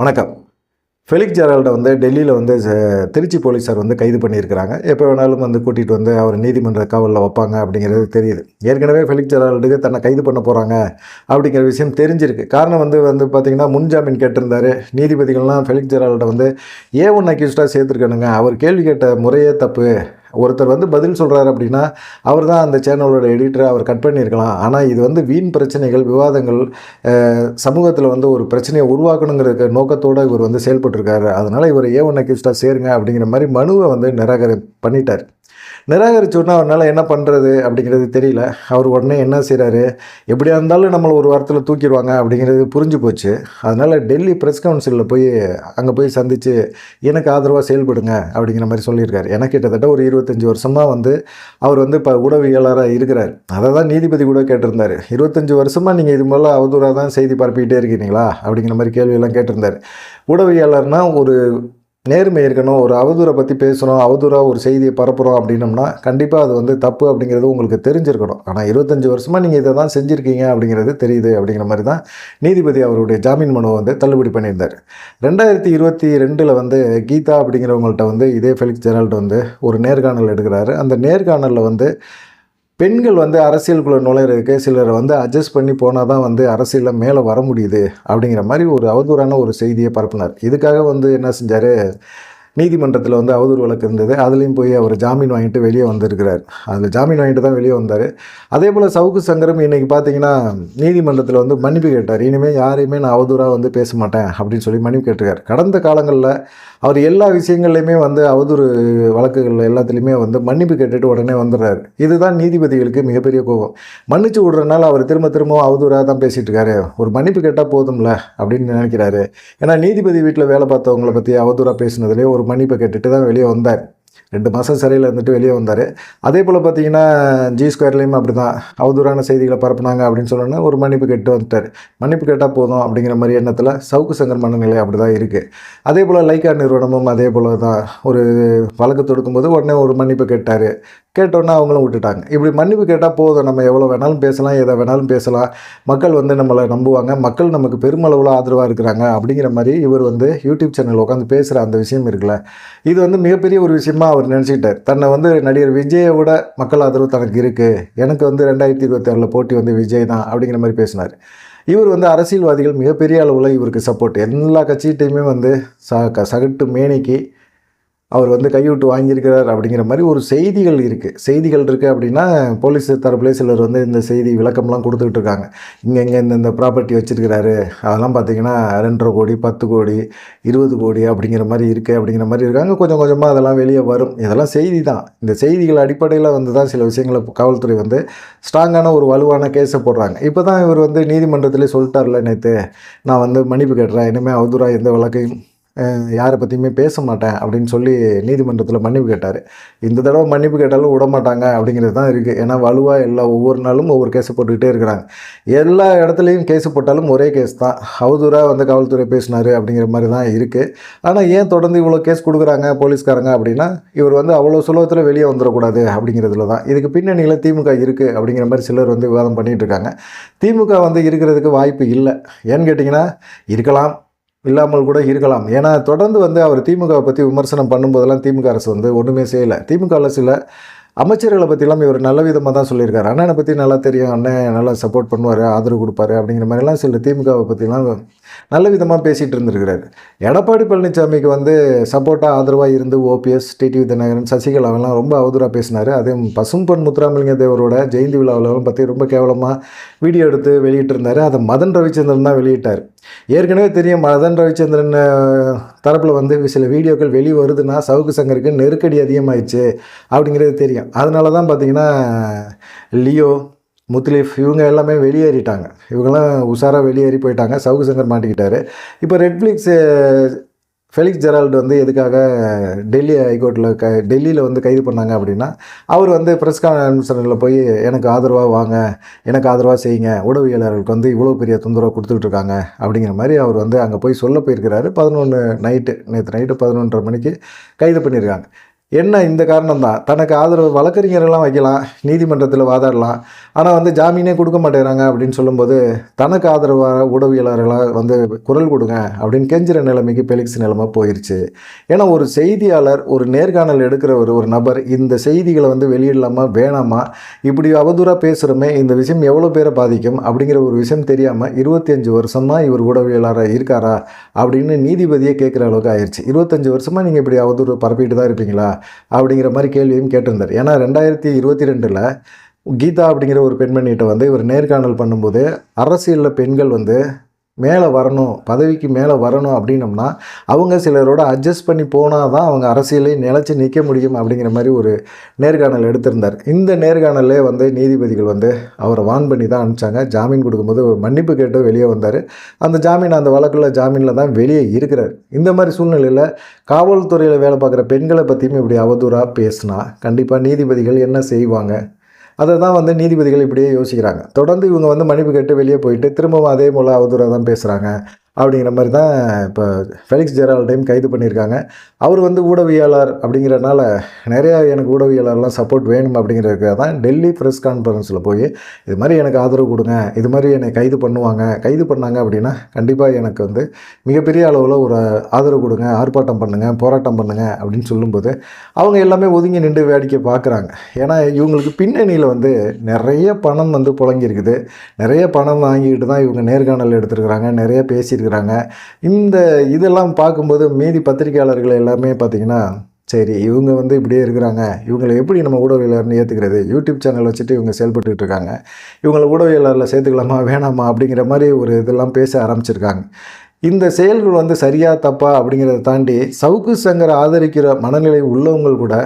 வணக்கம். ஃபெலிக்ஸ் ஜெரால்டை வந்து டெல்லியில் வந்து திருச்சி போலீஸார் வந்து கைது பண்ணியிருக்கிறாங்க. எப்போ வேணாலும் வந்து கூட்டிகிட்டு வந்து அவர் நீதிமன்ற காவலில் வைப்பாங்க அப்படிங்கிறது தெரியுது. ஏற்கனவே ஃபெலிக்ஸ் ஜெரால்டுக்கு தன்னை கைது பண்ண போகிறாங்க அப்படிங்கிற விஷயம் தெரிஞ்சிருக்கு. காரணம் வந்து வந்து பார்த்திங்கன்னா முன்ஜாமீன் கேட்டிருந்தாரு. நீதிபதிகள்லாம் ஃபெலிக்ஸ் ஜெரால்டை வந்து ஏ ஒன் அக்யூஸ்டாக சேர்த்துருக்கணுங்க. அவர் கேள்வி கேட்ட முறையே தப்பு. ஒருத்தர் வந்து பதில் சொல்கிறாரு அப்படின்னா அவர் தான் அந்த சேனலோட எடிட்டரை அவர் கட் பண்ணியிருக்கலாம். ஆனால் இது வந்து வீண் பிரச்சனைகள் விவாதங்கள் சமூகத்தில் வந்து ஒரு பிரச்சனையை உருவாக்கணுங்கிற நோக்கத்தோடு இவர் வந்து செயல்பட்டிருக்காரு. அதனால் இவர் ஏ ஒன் அக்யூஸ்டாக சேருங்க அப்படிங்கிற மாதிரி மனுவை வந்து நிராகரி பண்ணிட்டார். நிராகரிச்ச உடனே அவரால் என்ன பண்ணுறது அப்படிங்கிறது தெரியல. அவர் உடனே என்ன செய்கிறாரு எப்படியா இருந்தாலும் நம்மளை ஒரு வாரத்தில் தூக்கிடுவாங்க அப்படிங்கிறது புரிஞ்சு போச்சு. அதனால் டெல்லி ப்ரெஸ் கவுன்சிலில் போய் அங்கே போய் சந்தித்து எனக்கு ஆதரவாக செயல்படுங்க அப்படிங்கிற மாதிரி சொல்லியிருக்காரு. எனக்கு கிட்டத்தட்ட ஒரு இருபத்தஞ்சி வருஷமாக வந்து அவர் வந்து இப்போ உடவியலாளராக இருக்கிறார். அதை தான் நீதிபதி கூட கேட்டிருந்தார். இருபத்தஞ்சி வருஷமாக நீங்கள் இது போல் அவதூறாக தான் செய்தி பரப்பிக்கிட்டே இருக்கிறீங்களா அப்படிங்கிற மாதிரி கேள்வியெல்லாம் கேட்டிருந்தார். உடவியாளர்னால் ஒரு நேர்மை இருக்கணும் ஒரு அவதூறை பற்றி பேசுகிறோம் அவதூறாக ஒரு செய்தியை பரப்புகிறோம் அப்படின்னம்னா கண்டிப்பாக அது வந்து தப்பு அப்படிங்கிறது உங்களுக்கு தெரிஞ்சிருக்கணும். ஆனால் இருபத்தஞ்சி வருஷமாக நீங்கள் இதை தான் செஞ்சுருக்கீங்க அப்படிங்கிறது தெரியுது அப்படிங்கிற மாதிரி தான் நீதிபதி அவருடைய ஜாமீன் மனுவை வந்து தள்ளுபடி பண்ணியிருந்தார். ரெண்டாயிரத்தி இருபத்தி ரெண்டில் வந்து கீதா அப்படிங்கிறவங்கள்ட்ட வந்து இதே ஃபெலிக்ஸ் ஜெரால்ட் வந்து ஒரு நேர்காணல் எடுக்கிறாரு. அந்த நேர்காணலில் வந்து பெண்கள் வந்து அரசியலுக்குள்ளே நுழையிறதுக்கு சிலர் வந்து அட்ஜஸ்ட் பண்ணி போனால் தான் வந்து அரசியலில் மேலே வர முடியுது அப்படிங்கிற மாதிரி ஒரு அவதூறான ஒரு செய்தியை பரப்பினார். இதுக்காக வந்து என்ன செஞ்சார்? நீதிமன்றத்தில் வந்து அவதூறு வழக்கு இருந்தது. அதுலேயும் போய் அவர் ஜாமீன் வாங்கிட்டு வெளியே வந்திருக்கிறார். அதில் ஜாமீன் வாங்கிட்டு தான் வெளியே வந்தார். அதே போல் சவுக்கு சங்கரம் இன்றைக்கி பார்த்தீங்கன்னா நீதிமன்றத்தில் வந்து மன்னிப்பு கேட்டார். இனிமேல் யாரையுமே நான் அவதூறாக வந்து பேச மாட்டேன் அப்படின்னு சொல்லி மன்னிப்பு கேட்டிருக்கார். கடந்த காலங்களில் அவர் எல்லா விஷயங்கள்லையுமே வந்து அவதூறு வழக்குகள் எல்லாத்துலேயுமே வந்து மன்னிப்பு கேட்டுட்டு உடனே வந்துடுறாரு. இதுதான் நீதிபதிகளுக்கு மிகப்பெரிய கோபம். மன்னிச்சு விடுறதுனால அவர் திரும்ப திரும்ப அவதூறாக தான் பேசிகிட்டு இருக்காரு. ஒரு மன்னிப்பு கேட்டால் போதும்ல அப்படின்னு நினைக்கிறாரு. ஏன்னா நீதிபதி வீட்டில் வேலை பார்த்தவங்கள பற்றி அவதூறாக பேசினதுலேயே ஒரு மன்னிப்பை கேட்டுட்டு தான் வெளியே வந்தார். ரெண்டு மாதம் சிறையில் இருந்துட்டு வெளியே வந்தார். அதே போல் பார்த்தீங்கன்னா ஜி ஸ்கொயர்லேயும் அப்படி தான் அவதூறான செய்திகளை பரப்புனாங்க அப்படின்னு சொன்னோன்னே ஒரு மன்னிப்பு கேட்டு வந்துட்டார். மன்னிப்பு கேட்டால் போதும் அப்படிங்கிற மாதிரி எண்ணத்தில் சவுக்கு சங்கர் மனநிலை அப்படி தான் இருக்குது அதே போல் லைக்கா நிறுவனமும் அதே போல் தான் ஒரு வழக்கு தொடுக்கும்போது உடனே ஒரு மன்னிப்பு கேட்டார். கேட்டோன்னே அவங்களும் விட்டுட்டாங்க. இப்படி மன்னிப்பு கேட்டால் போதும். நம்ம எவ்வளோ வேணாலும் பேசலாம் எதை வேணாலும் பேசலாம். மக்கள் வந்து நம்மளை நம்புவாங்க. மக்கள் நமக்கு பெருமளவில் ஆதரவாக இருக்கிறாங்க அப்படிங்கிற மாதிரி இவர் வந்து யூடியூப் சேனல் உட்காந்து பேசுகிற அந்த விஷயம் இருக்குல்ல. இது வந்து மிகப்பெரிய ஒரு விஷயமாக அவர் நினச்சிக்கிட்டார். தன்னை வந்து நடிகர் விஜயை விட மக்கள் ஆதரவு தனக்கு இருக்குது எனக்கு வந்து ரெண்டாயிரத்தி இருபத்தாறில் போட்டி வந்து விஜய் தான் அப்படிங்கிற மாதிரி பேசினார். இவர் வந்து அரசியல்வாதிகள் மிகப்பெரிய அளவில் இவருக்கு சப்போர்ட் எல்லா கட்சிகிட்டையுமே வந்து ச க- சகட்டு மேனிக்கு அவர் வந்து கைவிட்டு வாங்கியிருக்கிறார் அப்படிங்கிற மாதிரி ஒரு செய்திகள் இருக்குது செய்திகள் இருக்குது அப்படின்னா போலீஸ் தரப்புல சிலர் வந்து இந்த செய்தி விளக்கம்லாம் கொடுத்துக்கிட்டு இருக்காங்க. இங்கே இங்கே இந்த ப்ராப்பர்ட்டி வச்சுருக்கிறாரு. அதெல்லாம் பார்த்தீங்கன்னா ரெண்டரை கோடி பத்து கோடி இருபது கோடி அப்படிங்கிற மாதிரி இருக்குது அப்படிங்கிற மாதிரி இருக்காங்க. கொஞ்சம் கொஞ்சமாக அதெல்லாம் வெளியே வரும். இதெல்லாம் செய்தி தான். இந்த செய்திகள் அடிப்படையில் வந்து தான் சில விஷயங்களை காவல்துறை வந்து ஸ்ட்ராங்கான ஒரு வலுவான கேஸை போடுறாங்க. இப்போ தான் இவர் வந்து நீதிமன்றத்திலே சொல்லிட்டார்ல நேற்று நான் வந்து மன்னிப்பு கேட்டுறேன். இனிமேல் அவதூறாக எந்த வழக்கையும் யாரை பற்றியுமே பேச மாட்டேன் அப்படின்னு சொல்லி நீதிமன்றத்தில் மன்னிப்பு கேட்டார். இந்த தடவை மன்னிப்பு கேட்டாலும் விட மாட்டாங்க அப்படிங்கிறது தான் இருக்குது ஏன்னா வலுவாக எல்லா ஒவ்வொரு நாளும் ஒவ்வொரு கேஸை போட்டுக்கிட்டே இருக்கிறாங்க. எல்லா இடத்துலையும் கேஸு போட்டாலும் ஒரே கேஸ் தான். அவதூறாக வந்து காவல்துறை பேசினார் அப்படிங்கிற மாதிரி தான் இருக்குது ஆனால் ஏன் தொடர்ந்து இவ்வளோ கேஸ் கொடுக்குறாங்க போலீஸ்காரங்க அப்படின்னா இவர் வந்து அவ்வளோ சுலபத்தில் வெளியே வந்துடக்கூடாது அப்படிங்கிறதுல தான். இதுக்கு பின்னணியில் திமுக இருக்குது அப்படிங்கிற மாதிரி சிலர் வந்து விவாதம் பண்ணிகிட்டு இருக்காங்க. திமுக வந்து இருக்கிறதுக்கு வாய்ப்பு இல்லை. ஏன்னு கேட்டிங்கன்னா இருக்கலாம். இல்லாமல் கூட இருக்கலாம். ஏன்னா தொடர்ந்து வந்து அவர் திமுகவை பற்றி விமர்சனம் பண்ணும்போதெல்லாம் திமுக அரசு வந்து ஒன்றுமே செய்யலை. திமுக அரசில் அமைச்சர்களை பற்றிலாம் இவர் நல்ல விதமாக தான் சொல்லியிருக்காரு. அண்ணனை பற்றி நல்லா தெரியும். அண்ணன் நல்லா சப்போர்ட் பண்ணுவார் ஆதரவு கொடுப்பாரு அப்படிங்கிற மாதிரிலாம் சில திமுகவை பற்றிலாம் நல்ல விதமாக பேசிகிட்டு இருந்திருக்கிறாரு. எடப்பாடி பழனிசாமிக்கு வந்து சப்போர்ட்டாக ஆதரவாக இருந்து ஓபிஎஸ் டிடி தினகரன் சசிகலாவெல்லாம் ரொம்ப அவதூறாக பேசினார். அதே பசும்பொன் முத்துராமலிங்க தேவரோட ஜெயந்தி விழாவிலாம் பற்றி ரொம்ப கேவலமாக வீடியோ எடுத்து வெளியிட்டிருந்தார். அதை மதன் ரவிச்சந்திரன் தான் வெளியிட்டார். ஏற்கனவே தெரியும் மதன் ரவிச்சந்திரன் தரப்பில் வந்து சில வீடியோக்கள் வெளியே வருதுன்னா சவுக்கு சங்கருக்கு நெருக்கடி அதிகமாகிடுச்சு அப்படிங்கிறது தெரியும். அதனால தான் பார்த்திங்கன்னா லியோ முத்லீஃப் இவங்க எல்லாமே வெளியேறிட்டாங்க. இவங்கெல்லாம் உஷாராக வெளியேறி போயிட்டாங்க. சவுக்கு சங்கர் மாட்டிக்கிட்டாரு. இப்போ நெட்ஃப்ளிக்ஸ் ஃபெலிக்ஸ் ஜெரால்டு வந்து எதுக்காக டெல்லி ஹைகோர்ட்டில் க டெல்லியில் வந்து கைது பண்ணாங்க அப்படின்னா அவர் வந்து ப்ரெஸ் கான்ஃபரன்ஸில் போய் எனக்கு ஆதரவாக வாங்க எனக்கு ஆதரவாக செய்யுங்க உடவியலாளர்களுக்கு வந்து இவ்வளோ பெரிய தொந்தரவு கொடுத்துக்கிட்டு இருக்காங்க அப்படிங்கிற மாதிரி அவர் வந்து அங்கே போய் சொல்ல போயிருக்கிறாரு. பதினொன்று நைட்டு நேற்று நைட்டு பதினொன்றரை மணிக்கு கைது பண்ணியிருக்காங்க. என்ன இந்த காரணம் தான் தனக்கு ஆதரவு வழக்கறிஞரெல்லாம் வைக்கலாம் நீதிமன்றத்தில் வாதாடலாம். ஆனால் வந்து ஜாமீனே கொடுக்க மாட்டேங்கிறாங்க அப்படின்னு சொல்லும்போது தனக்கு ஆதரவாக உடவியலாளர்களாக வந்து குரல் கொடுங்க அப்படின்னு கெஞ்சுற நிலைமைக்கு பெலிக்ஸ் நிலைமை போயிடுச்சு ஏன்னா ஒரு செய்தியாளர் ஒரு நேர்காணல் எடுக்கிற ஒரு ஒரு நபர் இந்த செய்திகளை வந்து வெளியிடலாமா வேணாமா? இப்படி அவதூறாக பேசுகிறோமே இந்த விஷயம் எவ்வளோ பேரை பாதிக்கும் அப்படிங்கிற ஒரு விஷயம் தெரியாமல் இருபத்தி அஞ்சு வருஷமாக இவர் உடவியலாளராக இருக்காரா அப்படின்னு நீதிபதியே கேட்குற அளவுக்கு ஆயிடுச்சு இருபத்தஞ்சு வருஷமாக நீங்கள் இப்படி அவதூறு பரப்பிட்டு தான் இருப்பீங்களா? அப்படிங்கிற மாதிரி கேள்வியும் கேட்டிருந்தார். ஏன்னா ரெண்டாயிரத்தி இருபத்தி ரெண்டில் கீதா அப்படிங்கிற ஒரு பெண்மணிகிட்ட வந்து இவர் நேர்காணல் பண்ணும்போது அரசியலில் பெண்கள் வந்து மேலே வரணும் பதவிக்கு மேலே வரணும் அப்படின்னம்னா அவங்க சிலரோட அட்ஜஸ்ட் பண்ணி போனால் தான் அவங்க அரசியலை நிலச்சி நிற்க முடியும் அப்படிங்கிற மாதிரி ஒரு நேர்காணல் எடுத்திருந்தார். இந்த நேர்காணலே வந்து நீதிபதிகள் வந்து அவரை வான் பண்ணி தான் அனுப்பிச்சாங்க. ஜாமீன் கொடுக்கும்போது மன்னிப்பு கேட்டு வெளியே வந்தார். அந்த ஜாமீன் அந்த வழக்குள்ள ஜாமீனில் தான் வெளியே இருக்கிறார். இந்த மாதிரி சூழ்நிலையில் காவல்துறையில் வேலை பார்க்குற பெண்களை பற்றியும் இப்படி அவதூறாக பேசினா கண்டிப்பாக நீதிபதிகள் என்ன செய்வாங்க? அதை தான் வந்து நீதிபதிகள் இப்படியே யோசிக்கிறாங்க. தொடர்ந்து இவங்க வந்து மன்னிப்பு கேட்டு வெளியே போயிட்டு திரும்பவும் அதே போல் அவதூறாக தான் பேசுகிறாங்க அப்படிங்கிற மாதிரி தான் இப்போ ஃபெலிக்ஸ் ஜெரால்டையும் கைது பண்ணியிருக்காங்க. அவர் வந்து ஊடகவியலாளர் அப்படிங்கிறனால நிறையா எனக்கு ஊடகவியலாளர்லாம் சப்போர்ட் வேணும் அப்படிங்கிறதுக்காக தான் டெல்லி ப்ரெஸ் கான்ஃபரன்ஸில் போய் இது மாதிரி எனக்கு ஆதரவு கொடுங்க இது மாதிரி என்னை கைது பண்ணுவாங்க கைது பண்ணாங்க அப்படின்னா கண்டிப்பாக எனக்கு வந்து மிகப்பெரிய அளவில் ஒரு ஆதரவு கொடுங்க ஆர்ப்பாட்டம் பண்ணுங்கள் போராட்டம் பண்ணுங்கள் அப்படின்னு சொல்லும்போது அவங்க எல்லாமே ஒதுங்கி நின்று வேடிக்கை பார்க்குறாங்க. ஏன்னா இவங்களுக்கு பின்னணியில் வந்து நிறைய பணம் வந்து புழங்கியிருக்குது. நிறைய பணம் வாங்கிக்கிட்டு தான் இவங்க நேர்காணல் எடுத்திருக்கிறாங்க நிறைய பேசியிருக்கிறாங்க இந்த இதெல்லாம் பார்க்கும்போது மீதி பத்திரிகையாளர்கள் எல்லாமே பார்த்திங்கன்னா சரி இவங்க வந்து இப்படியே இருக்கிறாங்க. இவங்களை எப்படி நம்ம ஊடகவியலாளர்னு ஏற்றுக்கிறது யூடியூப் சேனல் வச்சுட்டு இவங்க செயல்பட்டுக்கிட்டு இருக்காங்க. இவங்களை ஊடகவியலாளரில் சேர்த்துக்கலாமா வேணாமா அப்படிங்கிற மாதிரி ஒரு இதெல்லாம் பேச ஆரம்பிச்சிருக்காங்க. இந்த செயல்கள் வந்து சரியா தப்பா அப்படிங்கிறத தாண்டி சவுக்கு சங்கரை ஆதரிக்கிற மனநிலை உள்ளவங்க கூட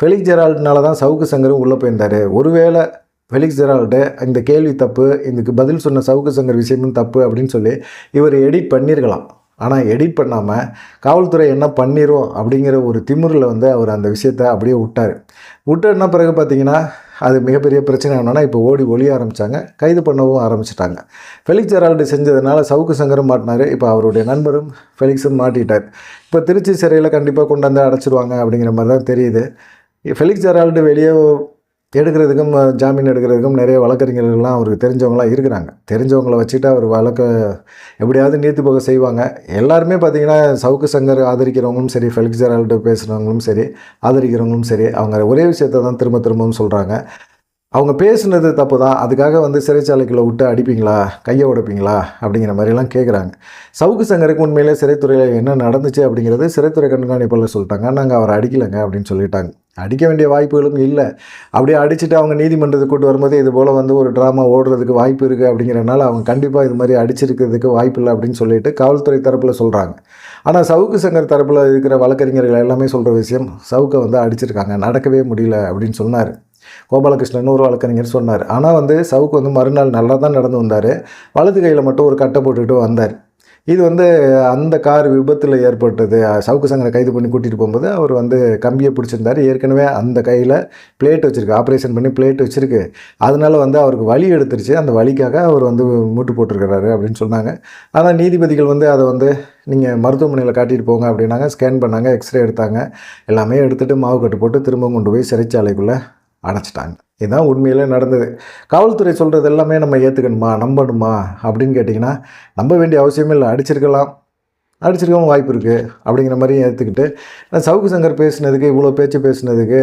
ஃபெலிக் ஜெரால்டினால தான் சவுக்கு சங்கரும் உள்ளே போயிருந்தார். ஒருவேளை ஃபெலிக்ஸ் ஜெரால்ட்டு இந்த கேள்வி தப்பு இதுக்கு பதில் சொன்ன சவுக்கு சங்கர் விஷயமும் தப்பு அப்படின்னு சொல்லி இவர் எடிட் பண்ணியிருக்கலாம் ஆனால் எடிட் பண்ணாமல் காவல்துறை என்ன பண்ணிரும் அப்படிங்கிற ஒரு திமுறில் வந்து அவர் அந்த விஷயத்தை அப்படியே விட்டார். விட்டன்னா பிறகு பார்த்தீங்கன்னா அது மிகப்பெரிய பிரச்சனை என்னென்னா இப்போ ஓடி ஒழிய ஆரம்பித்தாங்க கைது பண்ணவும் ஆரம்பிச்சிட்டாங்க. ஃபெலிக்ஸ் ஜெரால்டு செஞ்சதுனால சவுக்கு சங்கரும் மாட்டினார். இப்போ அவருடைய நண்பரும் ஃபெலிக்ஸும் மாட்டிட்டார். இப்போ திருச்சி சிறையில் கண்டிப்பாக கொண்டாந்து அடைச்சிருவாங்க அப்படிங்கிற மாதிரி தான் தெரியுது. ஃபெலிக்ஸ் ஜெரால்டு வெளியே எடுக்கிறதுக்கும் ஜாமீன் எடுக்கிறதுக்கும் நிறைய வழக்கறிஞர்கள்லாம் அவருக்கு தெரிஞ்சவங்களாம் இருக்கிறாங்க. தெரிஞ்சவங்கள வச்சுட்டு அவர் வழக்க எப்படியாவது நீத்து போக செய்வாங்க. எல்லாருமே பார்த்தீங்கன்னா சவுக்கு சங்கர் ஆதரிக்கிறவங்களும் சரி ஃபெலிக்ஸ் ஜெரால்டு பேசுகிறவங்களும் சரி ஆதரிக்கிறவங்களும் சரி அவங்க ஒரே விஷயத்தை தான் திரும்ப திரும்பவும் சொல்கிறாங்க அவங்க பேசுனது தப்பு தான் அதுக்காக வந்து சிறைச்சாலைக்குள்ளே விட்டு அடிப்பீங்களா? கையை உடைப்பீங்களா? அப்படிங்கிற மாதிரிலாம் கேட்குறாங்க சவுக்கு சங்கருக்கு உண்மையிலே சிறைத்துறையில் என்ன நடந்துச்சு அப்படிங்கிறது சிறைத்துறை கண்காணிப்பாளர் சொல்லிட்டாங்க. நாங்கள் அவரை அடிக்கலைங்க அப்படின்னு சொல்லிட்டாங்க. அடிக்க வேண்டிய வாய்ப்புகளும் இல்லை. அப்படியே அடிச்சுட்டு அவங்க நீதிமன்றத்துக்கு கூட்டு வரும்போது இது போல் வந்து ஒரு ட்ராமா ஓடுறதுக்கு வாய்ப்பு இருக்குது அப்படிங்கிறனால அவங்க கண்டிப்பாக இது மாதிரி அடிச்சிருக்கிறதுக்கு வாய்ப்பு இல்லை அப்படின்னு சொல்லிட்டு காவல்துறை தரப்பில் சொல்கிறாங்க ஆனால் சவுக்கு சங்கர் தரப்பில் இருக்கிற வழக்கறிஞர்கள் எல்லாமே சொல்கிற விஷயம் சவுக்கை வந்து அடிச்சிருக்காங்க. நடக்கவே முடியல அப்படின்னு சொன்னார். கோபாலகிருஷ்ணன் ஒரு வழக்கறிஞர் சொன்னார். ஆனால் வந்து சவுக்கு வந்து மறுநாள் நல்லா தான் நடந்து வந்தார். வலது கையில் மட்டும் ஒரு கட்டை போட்டுக்கிட்டு வந்தார். இது வந்து அந்த கார் விபத்தில் ஏற்பட்டது. சவுக்கு சங்கரை கைது பண்ணி கூட்டிகிட்டு போகும்போது அவர் வந்து கம்பியை பிடிச்சிருந்தார். ஏற்கனவே அந்த கையில் பிளேட் வச்சுருக்கு. ஆப்ரேஷன் பண்ணி பிளேட் வச்சுருக்கு. அதனால வந்து அவருக்கு வலி எடுத்துருச்சு. அந்த வலிக்காக அவர் வந்து மூட்டு போட்டிருக்கிறாரு அப்படின்னு சொன்னாங்க. ஆனால் நீதிபதிகள் வந்து அதை வந்து நீங்கள் மருத்துவமனையில் காட்டிட்டு போங்க அப்படின்னாங்க. ஸ்கேன் பண்ணாங்க எக்ஸ்ரே எடுத்தாங்க. எல்லாமே எடுத்துகிட்டு மாவு கட்டு போட்டு திரும்ப கொண்டு போய் சிறைச்சாலைக்குள்ளே அடைச்சிட்டாங்க. இதுதான் உண்மையிலே நடந்தது. காவல்துறை சொல்கிறது எல்லாமே நம்ம ஏற்றுக்கணுமா நம்பணுமா அப்படின்னு கேட்டிங்கன்னா நம்ப வேண்டிய அவசியமே இல்லை. அடிச்சிருக்கலாம். அடிச்சிருக்கவும் வாய்ப்பு இருக்குது அப்படிங்கிற மாதிரியும் ஏற்றுக்கிட்டு நான் சவுக்கு சங்கர் பேசினதுக்கு இவ்வளோ பேச்சு பேசுனதுக்கு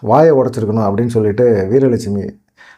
வாயை உடச்சிருக்கணும் அப்படின்னு சொல்லிட்டு வீரலட்சுமி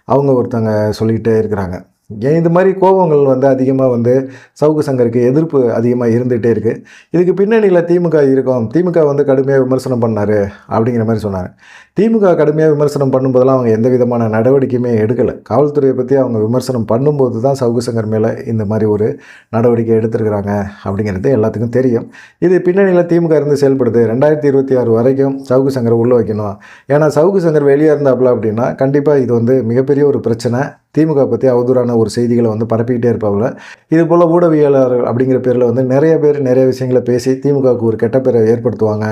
அவங்க ஒருத்தவங்க சொல்லிக்கிட்டே இருக்கிறாங்க. ஏன் இது மாதிரி கோபங்கள் வந்து அதிகமாக வந்து சவுக்கு சங்கருக்கு எதிர்ப்பு அதிகமாக இருந்துகிட்டே இருக்குது இதுக்கு பின்னணியில் திமுக இருக்கும். திமுக வந்து கடுமையாக விமர்சனம் பண்ணார் அப்படிங்கிற மாதிரி சொன்னாங்க திமுக கடுமையாக விமர்சனம் பண்ணும்போதெல்லாம் அவங்க எந்த விதமான நடவடிக்கையுமே எடுக்கலை. காவல்துறையை பற்றி அவங்க விமர்சனம் பண்ணும்போது தான் சவுக்கு சங்கர் மேலே இந்த மாதிரி ஒரு நடவடிக்கை எடுத்திருக்கிறாங்க அப்படிங்கிறது எல்லாத்துக்கும் தெரியும். இது பின்னணியில் திமுக இருந்து செயல்படுது. ரெண்டாயிரத்தி இருபத்தி ஆறு வரைக்கும் சவுக்கு சங்கரை உள்ளே வைக்கணும். ஏன்னா சவுக்கு சங்கர் வெளியே இருந்தாப்புல அப்படின்னா கண்டிப்பாக இது வந்து மிகப்பெரிய ஒரு பிரச்சனை. திமுக பற்றி அவதூறான ஒரு செய்திகளை வந்து பரப்பிக்கிட்டே இருப்பாங்கள இது போல் ஊடகவியலாளர்கள் அப்படிங்கிற பேரில் வந்து நிறைய பேர் நிறைய விஷயங்களை பேசி திமுகவுக்கு ஒரு கெட்ட பேரை ஏற்படுத்துவாங்க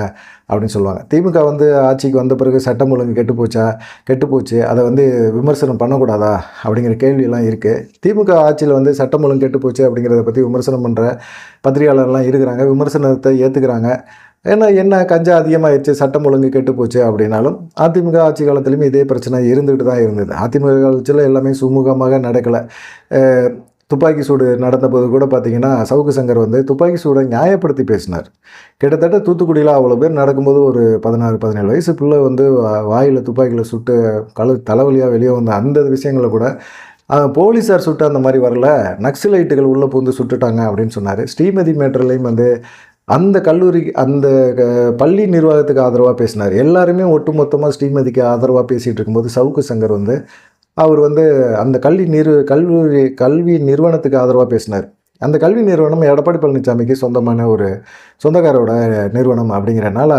அப்படின்னு சொல்லுவாங்க. திமுக வந்து ஆட்சிக்கு வந்த பிறகு சட்டம் ஒழுங்கு கெட்டு போச்சா? கெட்டு போச்சு. அதை வந்து விமர்சனம் பண்ணக்கூடாதா? அப்படிங்கிற கேள்வியெல்லாம் இருக்குது திமுக ஆட்சியில் வந்து சட்டம் ஒழுங்கு கெட்டு போச்சு அப்படிங்கிறத பற்றி விமர்சனம் பண்ணுற பத்திரிகையாளர்லாம் இருக்கிறாங்க. விமர்சனத்தை ஏற்றுக்கிறாங்க ஏன்னா என்ன கஞ்சா அதிகமாகிடுச்சு சட்டம் ஒழுங்கு கெட்டு போச்சு அப்படின்னாலும் அதிமுக ஆட்சி காலத்துலேயுமே இதே பிரச்சனை இருந்துகிட்டு தான் இருந்தது. அதிமுக காலத்தில் எல்லாமே சுமூகமாக நடக்கலை. துப்பாக்கி சூடு நடந்தபோது கூட பார்த்தீங்கன்னா சவுக்கு சங்கர் வந்து துப்பாக்கி சூடை நியாயப்படுத்தி பேசினார். கிட்டத்தட்ட தூத்துக்குடியில் அவ்வளோ பேர் நடக்கும்போது ஒரு பதினாறு பதினேழு வயசு பிள்ளை வந்து வாயில் துப்பாக்கியில் சுட்டு கழு தலைவலியாக வெளியே வந்த அந்த விஷயங்களை கூட போலீஸார் சுட்டு அந்த மாதிரி வரல. நக்சலைட்டுகள் உள்ளே பூந்து சுட்டுட்டாங்க அப்படின்னு சொன்னார். ஸ்ரீமதி மேட்டர்லேயும் வந்து அந்த கல்லூரி அந்த க- பள்ளி நிர்வாகத்துக்கு ஆதரவாக பேசினார். எல்லாருமே ஒட்டுமொத்தமாக ஸ்ரீமதிக்கு ஆதரவாக பேசிகிட்டு இருக்கும்போது சவுக்கு சங்கர் வந்து அவர் வந்து அந்த கல்வி நிறு கல்லூரி கல்வி நிறுவனத்துக்கு ஆதரவாக பேசினார். அந்த கல்வி நிறுவனம் எடப்பாடி பழனிசாமிக்கு சொந்தமான ஒரு சொந்தக்காரோட நிறுவனம் அப்படிங்கிறனால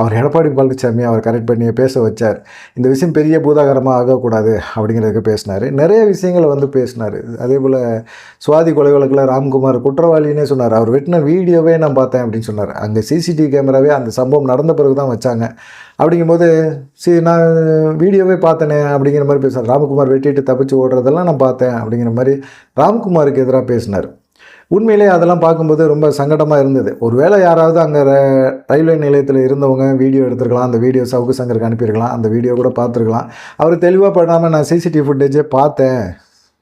அவர் எடப்பாடி பழனிசாமி அவர் கரெக்ட் பண்ணி பேச வச்சார். இந்த விஷயம் பெரிய பூதாகரமாக ஆகக்கூடாது அப்படிங்கிறதுக்கு பேசினார். நிறைய விஷயங்களை வந்து பேசினார். அதே போல் சுவாதி கொலை வழக்கில் ராம்குமார் குற்றவாளினே சொன்னார். அவர் வெட்டின வீடியோவே நான் பார்த்தேன் அப்படின்னு சொன்னார். அங்கே சிசிடிவி கேமராவே அந்த சம்பவம் நடந்த பிறகு தான் வச்சாங்க. அப்படிங்கும்போது சரி நான் வீடியோவே பார்த்தேனே அப்படிங்கிற மாதிரி பேசினார் ராம்குமார் வெட்டிட்டு தப்பிச்சு ஓடுறதெல்லாம் நான் பார்த்தேன் அப்படிங்கிற மாதிரி ராம்குமாருக்கு எதிராக பேசினார். உண்மையிலே அதெல்லாம் பார்க்கும்போது ரொம்ப சங்கடமாக இருந்தது. ஒருவேளை யாராவது அங்கே ரயில்வே நிலையத்தில் இருந்தவங்க வீடியோ எடுத்திருக்கலாம் அந்த வீடியோ சவுக்கு சங்கருக்கு அனுப்பியிருக்கலாம் அந்த வீடியோ கூட பார்த்துருக்கலாம். அவர் தெளிவாக படாமல் நான் சிசிடிவி ஃபுட்டேஜே பார்த்தேன்.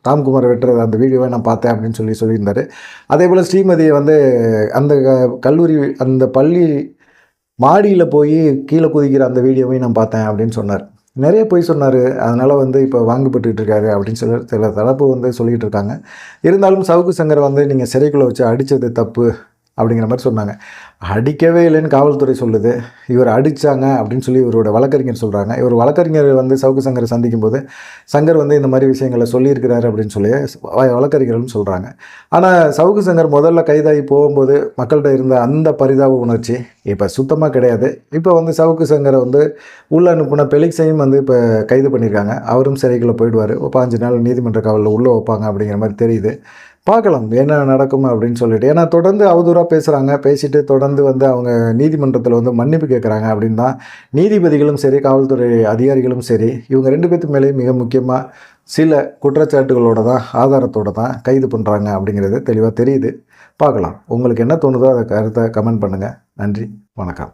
ராம்குமார் வெட்டுறது அந்த வீடியோவை நான் பார்த்தேன் அப்படின்னு சொல்லி சொல்லியிருந்தார். அதே போல் ஸ்ரீமதியை வந்து அந்த க- கல்லூரி அந்த பள்ளி மாடியில் போய் கீழே குதிக்கிற அந்த வீடியோவையும் நான் பார்த்தேன் அப்படின்னு சொன்னார். நிறைய போய் சொன்னார். அதனால் வந்து இப்போ வாங்கப்பட்டு இருக்காரு அப்படின்னு சொல்லி சில தரப்பு வந்து சொல்லிகிட்டு இருக்காங்க இருந்தாலும் சவுக்கு சங்கர் வந்து நீங்கள் சிறைக்குள்ளே வச்சு அடித்தது தப்பு அப்படிங்கிற மாதிரி சொன்னாங்க. அடிக்கவே இல்லைன்னு காவல்துறை சொல்லுது. இவர் அடித்தாங்க அப்படின்னு சொல்லி இவரோட வழக்கறிஞர் சொல்கிறாங்க இவர் வழக்கறிஞர் வந்து சவுக்கு சங்கரை சந்திக்கும் போது சங்கர் வந்து இந்த மாதிரி விஷயங்களை சொல்லியிருக்கிறாரு அப்படின்னு சொல்லி வழக்கறிஞர்கள்னு வழக்கறிஞர்களும் சொல்கிறாங்க ஆனால் சவுக்கு சங்கர் முதல்ல கைதாகி போகும்போது மக்கள்கிட்ட இருந்த அந்த பரிதாப உணர்ச்சி இப்போ சுத்தமாக கிடையாது. இப்போ வந்து சவுக்கு சங்கரை வந்து உள்ளே அனுப்புன பெலிக்ஸையும் வந்து இப்போ கைது பண்ணியிருக்காங்க. அவரும் சிறைக்குள்ளே போயிடுவார். பாஞ்சு நாள் நீதிமன்ற காவலில் உள்ளே வைப்பாங்க அப்படிங்கிற மாதிரி தெரியுது. பார்க்கலாம் என்ன நடக்கும் அப்படின்னு சொல்லிட்டு. ஏன்னா தொடர்ந்து அவதூறாக பேசுகிறாங்க பேசிட்டு தொடர்ந்து வந்து அவங்க நீதிமன்றத்தில் வந்து மன்னிப்பு கேட்குறாங்க அப்படின்னு தான் நீதிபதிகளும் சரி காவல்துறை அதிகாரிகளும் சரி இவங்க ரெண்டு பேர்த்து மேலேயும் மிக முக்கியமாக சில குற்றச்சாட்டுகளோட தான் ஆதாரத்தோட தான் கைது பண்ணுறாங்க அப்படிங்கிறது தெளிவாக தெரியுது. பார்க்கலாம். உங்களுக்கு என்ன தோணுதோ அதை கருத்தை கமெண்ட் பண்ணுங்கள் நன்றி. வணக்கம்.